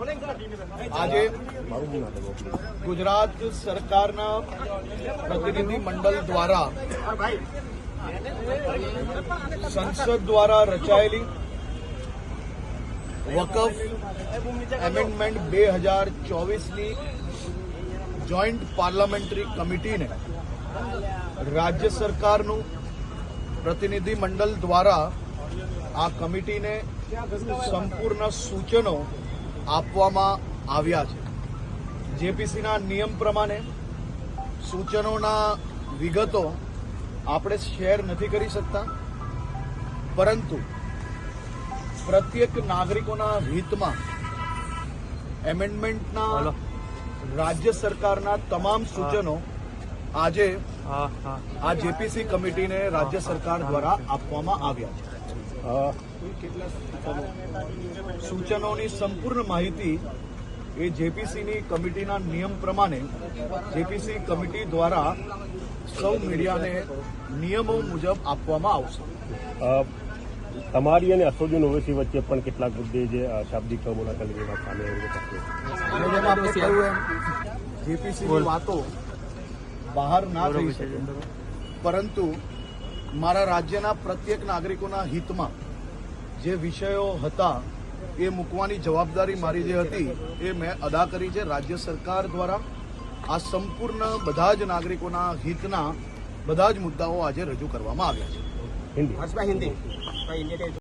આજે ગુજરાત સરકારના પ્રતિનિધિ મંડળ દ્વારા સંસદ દ્વારા રચાયેલી વકફ એમેન્ડમેન્ટ બે હજાર ચોવીસની જોઈન્ટ પાર્લામેન્ટરી કમિટીને રાજ્ય સરકારનું પ્રતિનિધિ મંડળ દ્વારા આ કમિટીને સંપૂર્ણ સૂચનો આપવામાં આવ્યા છે. જેપીસીના નિયમ પ્રમાણે સૂચનોના વિગતો આપણે શેર નથી કરી શકતા પરંતુ પ્રત્યેક નાગરિકોના હિતમાં એમેન્ડમેન્ટના રાજ્ય સરકારના તમામ સૂચનો આજે આ જેપીસી કમિટીને રાજ્ય સરકાર દ્વારા આપવામાં આવ્યા છે. સૂચનોની સંપૂર્ણ માહિતી એ જેપીસીની કમિટીના નિયમ પ્રમાણે જેપીસી કમિટી દ્વારા સૌ મીડિયાને નિયમો મુજબ આપવામાં આવશે. તમારી અને અસોદીન ઓવેસી વચ્ચે પણ કેટલાક મુદ્દે જે શાબ્દિક મુલાકાત લેવા સામે જેપીસીની વાતો બહાર ના થઈ શકે. પરંતુ મારા રાજ્યના પ્રત્યેક નાગરિકોના હિતમાં જે વિષયો હતા એ મૂકવાની જવાબદારી મારી જે હતી એ મેં અદા કરી છે. રાજ્ય સરકાર દ્વારા આ સંપૂર્ણ બધા જ નાગરિકોના હિતના બધા જ મુદ્દાઓ આજે રજૂ કરવામાં આવ્યા છે. હિન્દી.